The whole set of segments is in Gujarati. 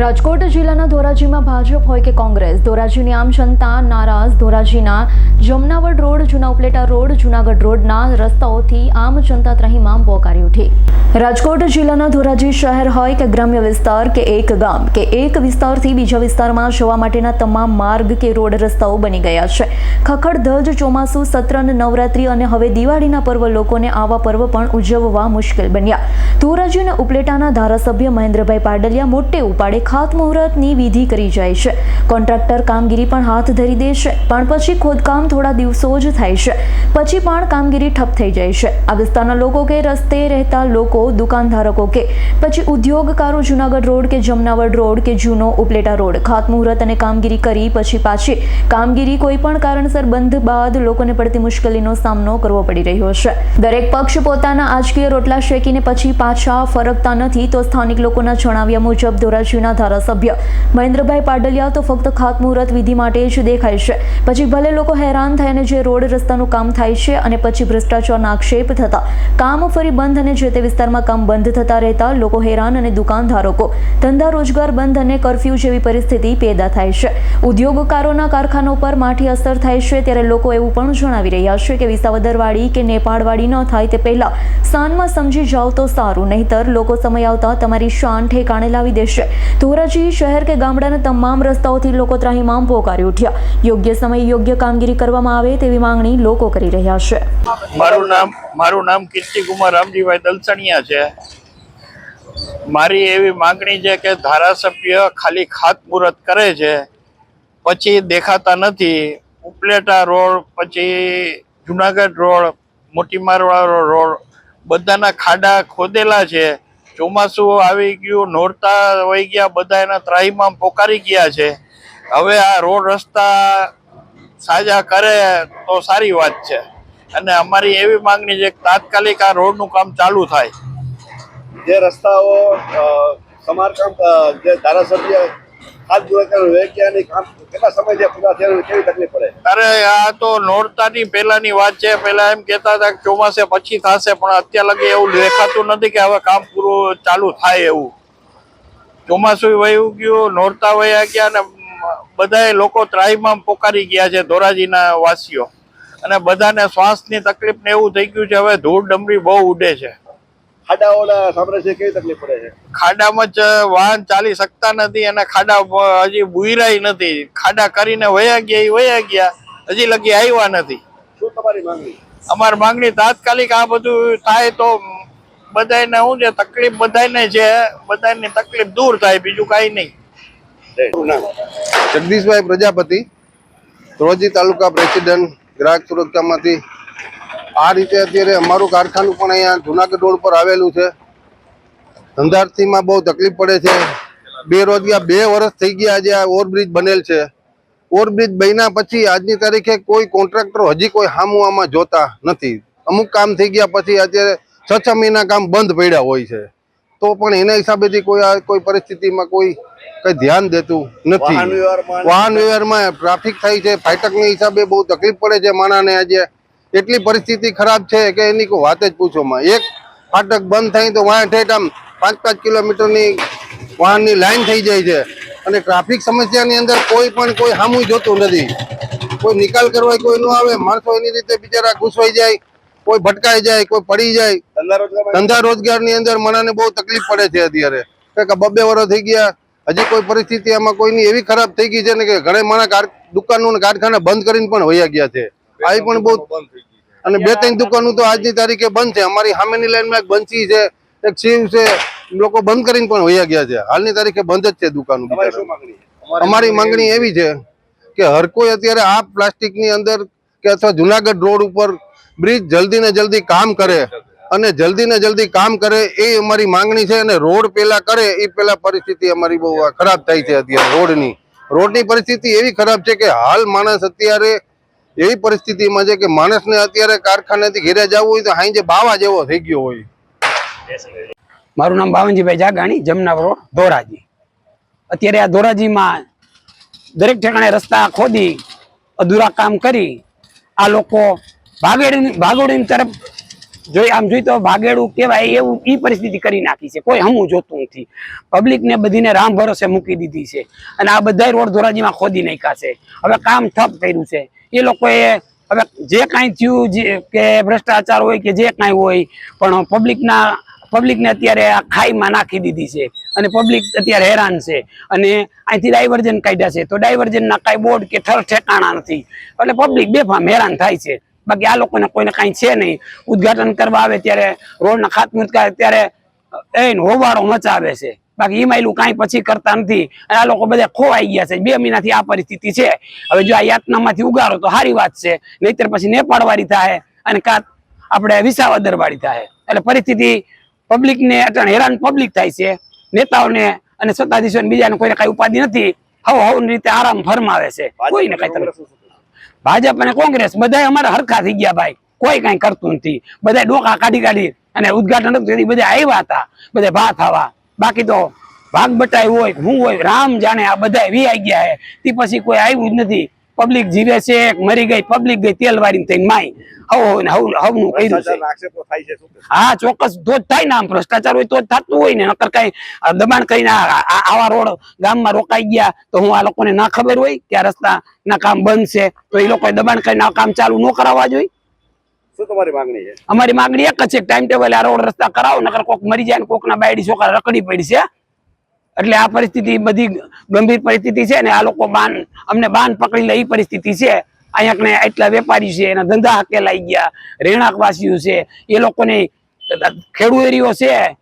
રાજકોટ જિલ્લાના ધોરાજીમાં ભાજપ હોય કે કોંગ્રેસ? ધોરાજીની આમ જનતા નારાજ. ધોરાજીના જમનાવડ રોડ જૂના ઉપલેટા રોડ, જૂનાગઢ રોડના રસ્તાઓથી આમ જનતા ત્રહીમાં પોકારી ઉઠી. રાજકોટ જિલ્લાના ધોરાજી શહેર હોય કે ગ્રામ્ય વિસ્તાર કે એક ગામ? કે એક વિસ્તારથી બીજા વિસ્તારમાં જવા માટેના તમામ માર્ગ કે રોડ રસ્તાઓ બની ગયા છે. ખખડધજ ચોમાસું, સત્રન, નવરાત્રી અને હવે દિવાળીના પર્વ લોકોને આવા પર્વ પણ ઉજવવા મુશ્કેલ બન્યા. ધોરાજી અને ઉપલેટાના ધારાસભ્ય મહેન્દ્રભાઈ પાડલિયા મોટે ઉપાડે ખાતમુહૂર્તની વિધિ કરી જાય છે. કોન્ટ્રાક્ટર કામગીરી પણ હાથ ધરી દે છે. પણ પછી ખોદકામ થોડા દિવસો જ થાય છે. પછી પણ કામગીરી ઠપ થઈ જાય છે. આ વિસ્તારના લોકો કે રસ્તે રહેતા લોકો, દુકાનધારકો કે પછી ઉદ્યોગકારો જુનાગઢ રોડ કે જમનાવડ રોડ કે જૂનો ઉપલેટા રોડ. ખાતમુહૂર્ત અને કામગીરી કરી પછી પાછી કામગીરી કોઈ પણ કારણસર બંધ બાદ લોકોને પડતી મુશ્કેલીનો સામનો કરવો પડી રહ્યો છે. દરેક પક્ષ પોતાના આજકીય રોટલા શેકીને પછી પાછા ફરકતા નથી તો સ્થાનિક લોકોના જણાવ્યા મુજબ ધોરાજીના ધારાસભ્ય. મહેન્દ્રભાઈ પાડલિયા તો ફક્ત ખાતમુહૂર્ત વિધિ માટે જ દેખાય છે. પછી ભલે લોકો હેરાન થાય અને જે રોડ રસ્તાનું કામ થાય છે અને પછી ભ્રષ્ટાચારના આક્ષેપ થતા, કામ ફરી બંધ અને જે તે વિસ્તારમાં કામ બંધ થતા રહેતા લોકો હેરાન અને દુકાનધારકો. ધંધા રોજગાર બંધ અને કરફ્યુ જેવી પરિસ્થિતિ પેદા થાય છે. ઉદ્યોગકારોના કારખાના પર માઠી અસર થાય છે ત્યારે લોકો એવું પણ જણાવી રહ્યા છે કે વિસાવદરવાડી કે નેપાળવાડી ન થાય તે પહેલા સ્થાનમાં સમજી જાઓ તો સારું, નહીતર લોકો સમય આવતા તમારી શાન ઠેકાણે લાવી દેશે. ધોરાજી શહેર કે ગામડાના તમામ રસ્તાઓથી લોકો ત્રાહિમામ પોકારી ઉઠ્યા. યોગ્ય સમયે યોગ્ય કામગીરી કરવામાં આવે તેવી માંગણી લોકો કરી રહ્યા છે. મારું નામ મારું નામ કીર્તિકુમાર રામજીભાઈ દલસણિયા છે. મારી એવી માંગણી છે કે ધારાસભ્ય ખાલી ખાતમુહૂર્ત કરે છે, પછી દેખાતા નથી. ઉપલેટા રોડ, પછી જુનાગઢ રોડ મોટી મારવાળો રોડ, બધાના ખાડા ખોદેલા છે. ચોમાસું આવી ગયું, નોરતા વહી ગયા, બધા એના ત્રાહીમાં પોકારી ગયા છે. હવે આ રોડ રસ્તા સાજા કરે તો સારી વાત છે. અને અમારી એવી માંગણી છે કે તાત્કાલિક આ રોડનું કામ ચાલુ થાય. જે રસ્તાઓ સમારકામ જે ધારાસભ્ય હાથ જોડે વૈજ્ઞાનિક કામ કેટલા સમય જે પૂરા થયા કેવી તકલીફ પડે? અરે, આ તો નોરતાની પહેલાની વાત છે. પહેલા એમ કહેતા હતા કે ચોમાસે પછી થશે, પણ અત્યાર લગી એવું દેખાતું નથી કે હવે કામ પૂરું ચાલુ થાય એવું. ચોમાસું વયું ગયું, નોરતા વયા ગયા અને બધા લોકો ત્રાહીમાં પોકારી ગયા છે, ધોરાજીના વાસીઓ. અને બધાને શ્વાસની તકલીફ ને એવું થઈ ગયું છે, હવે ધૂળ ડમરી બહુ ઉડે છે. ખાડાઓના સામ્રાજ્ય કેવી તકલીફ પડે છે? ખાડામાં જ વાહન ચાલી શકતા નથી અને ખાડા હજી બુયરાય નથી. ખાડા કરીને વયા ગયા વયા ગયા હજી લગી આવ્યા નથી. શું તમારી માંગણી? અમારી માંગણી તાત્કાલિક આ બધું થાય તો બધાને શું છે તકલીફ બધાને છે બધાની તકલીફ દૂર થાય બીજું કાંઈ નહીં. જગદીશભાઈ પ્રજાપતિ ધોરાજી તાલુકા પ્રેસિડેન્ટ ગ્રાહક સુરક્ષામાંથી આ રીતે અત્યારે અમારું કારખાનું પણ અહીંયા જુનાગઢ રોડ પર આવેલું છે. ધંધાર્થીમાં બહુ તકલીફ પડે છે. બેરોજગાર બે વર્ષ થઈ ગયા આજે આ ઓવરબ્રિજ બનેલ છે. ઓવરબ્રિજ બન્યા પછી આજની તારીખે કોઈ કોન્ટ્રાક્ટરો હજી કોઈ હામું આમાં જોતા નથી. અમુક કામ થઈ ગયા પછી અત્યારે છ છ મહિના કામ બંધ પડ્યા હોય છે. તો પણ એના હિસાબેથી કોઈ આ કોઈ પરિસ્થિતિમાં કોઈ કઈ ધ્યાન દેતું નથી. વાહન વ્યવહારમાં ટ્રાફિક થાય છે. ફાટકની હિસાબે બહુ તકલીફ પડે છે માણાને આજે. એટલી પરિસ્થિતિ ખરાબ છે કે એની કોઈ વાત જ પૂછોમાં. એક ફાટક બંધ થાય તો વાહન ઠેઠ આમ પાંચ પાંચ કિલોમીટરની વાહનની લાઈન થઈ જાય છે. અને ટ્રાફિક સમસ્યાની અંદર કોઈ પણ કોઈ હામું જોતું નથી. કોઈ નિકાલ કરવા કોઈ ન આવે માણસો એની રીતે બિચારા ઘૂસવાઈ જાય કોઈ ભટકાઈ જાય કોઈ પડી જાય. ધંધા રોજગારની રોજગારની અંદર મનાને બહુ તકલીફ પડે છે અત્યારે. કે બબ્બે વર્ષ થઈ ગયા હજી કોઈ પરિસ્થિતિ આમાં કોઈની એવી ખરાબ થઈ ગઈ છે ને કે ઘણા માણા દુકાનો ને કારખાના બંધ કરીને પણ વયા ગયા છે. આવી પણ બહુ અને બે ત્રણ દુકાનો તો આજની તારીખે બંધ છે. અમારી સામેની લાઈનમાં એક બંચી છે એક શિવ છે લોકો બંધ કરીને પણ વયા ગયા છે. હાલની તારીખે બંધ જ છે દુકાનો અમારી માંગણી એવી છે કે હર કોઈ અત્યારે આ પ્લાસ્ટિકની અંદર કે અથવા જુનાગઢ રોડ ઉપર બ્રિજ જલ્દી ને જલ્દી કામ કરે અને જલ્દી ને જલ્દી કામ કરે એ અમારી માંગણી છે અને રોડ પેલા કરે એ પેલા પરિસ્થિતિ અમારી બહુ ખરાબ થાય છે અત્યારે રોડની. રોડની પરિસ્થિતિ એવી ખરાબ છે કે હાલ માણસ અત્યારે એવી પરિસ્થિતિમાં છે કે માણસને અત્યારે કારખાનેથી ઘેરે જવું હોય તો હાઈ જે બાવા જેવો થઈ ગયો હોય. મારું નામ બાવનજીભાઈ જાગાણી, જમનાવરો ધોરાજી. અત્યારે આ ધોરાજીમાં દરેક ઠેકાણે રસ્તા ખોદી, અધૂરા કામ કરી, આ લોકો ભાગેડી ભાગોડી તરફ જોઈ, આમ જોઈ તો ભાગેડું કેવાય એવું ઈ પરિસ્થિતિ કરી નાખી છે. કોઈ હમું જોતું નથી. પબ્લિક ને બધીને રામ ભરોસે મૂકી દીધી છે. અને આ બધા રોડ ધોરાજીમાં ખોદી નાખ્યા છે. હવે કામ ઠપ કર્યું છે. એ લોકોએ હવે જે કાંઈ થયું, જે કે ભ્રષ્ટાચાર હોય કે જે કાંઈ હોય, પણ પબ્લિકના, પબ્લિકને અત્યારે આ ખાઈમાં નાખી દીધી છે અને પબ્લિક અત્યારે હેરાન છે અને અહીંથી ડાયવર્જન કાઢ્યા છે. તો ડાયવર્જનના કાંઈ બોર્ડ કે ઠર ઠેકાણા નથી. એટલે પબ્લિક બેફામ હેરાન થાય છે. બાકી આ લોકોને કોઈને કાંઈ છે નહીં. ઉદ્ઘાટન કરવા આવે ત્યારે રોડના ખાતમુહૂર્ત કરે ત્યારે એને હોબાળો મચાવે છે. બાકી એમાં એલું કાંઈ પછી કરતા નથી. અને આ લોકો બધા ખોવાઈ ગયા છે. બે મહિનાથી આ પરિસ્થિતિ છે. હવે જો આ યાતનામાંથી ઉગારો તો સારી વાત છે. નહીતર પછી નેપાળ વાળી થાય અને કાં આપણે વિસાવદર વાળી થાય. એટલે પરિસ્થિતિ પબ્લિકને અટાણે હેરાન પબ્લિક થાય છે. નેતાઓને અને સત્તાધીશોને બીજાને કોઈને કઈ ઉપાધિ નથી. હવ હવ રીતે આરામ ફરમાવે છે. કોઈને કઈ ભાજપ અને કોંગ્રેસ બધા અમારા હરખા થઈ ગયા ભાઈ. કોઈ કઈ કરતું નથી. બધા ડોકા કાઢી કાઢી અને ઉદઘાટન બધા આવ્યા હતા. બધા ભાત આવા બાકી તો ભાગ બટાઈ હોય હું હોય રામ જાણે આ બધા વી આવી ગયા હે. તે પછી કોઈ આવ્યું જ નથી. પબ્લિક જીવે છે મરી ગઈ પબ્લિક ગઈ તેલ વાળીને થઈને માય હવ હવ હવનું કર્યું છે? હા ચોક્કસ તો જ થાય ને આમ ભ્રષ્ટાચાર હોય તો જ થતું હોય ને નકર કઈ દબાણ કરીને આવા રોડ ગામમાં રોકાઈ ગયા તો હું આ લોકોને ના ખબર હોય કે આ રસ્તા ના કામ બંધ છે તો એ લોકોએ દબાણ કરીને આ કામ ચાલુ ન કરાવવા જોઈએ? શું અમારી માંગણી એક જ છે ટાઈમ ટેબલ આ રોડ રસ્તા કરાવો, નકર કોક મરી જાય ને કોકના બાયડી છોકરા રખડી પડી એટલે આ પરિસ્થિતિ બધી ગંભીર પરિસ્થિતિ છે ને આ લોકો બાન, અમને બાન પકડી લે પરિસ્થિતિ છે. અહીંયા એટલા વેપારી છે, એના ધંધા હકેલાઈ ગયા, રહેણાંકવાસીઓ છે. એ લોકોની ખેડૂત એરિયો છે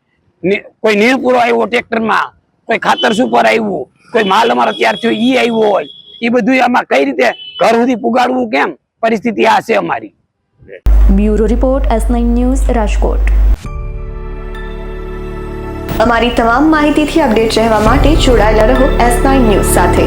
કોઈ નીરપુરો આવ્યો ટ્રેક્ટરમાં, કોઈ ખાતર સુપર આવ્યું, કોઈ માલ અમારો તૈયાર થયો, ઈ આવ્યો હોય. એ બધું આમાં કઈ રીતે ઘર સુધી પુગાડવું, કેમ? પરિસ્થિતિ આ છે અમારી. Bureau report S nine news Rajkot. અમારી તમામ માહિતીથી અપડેટ રહેવા માટે જોડાયેલા રહો એસ નાઇન ન્યૂઝ સાથે.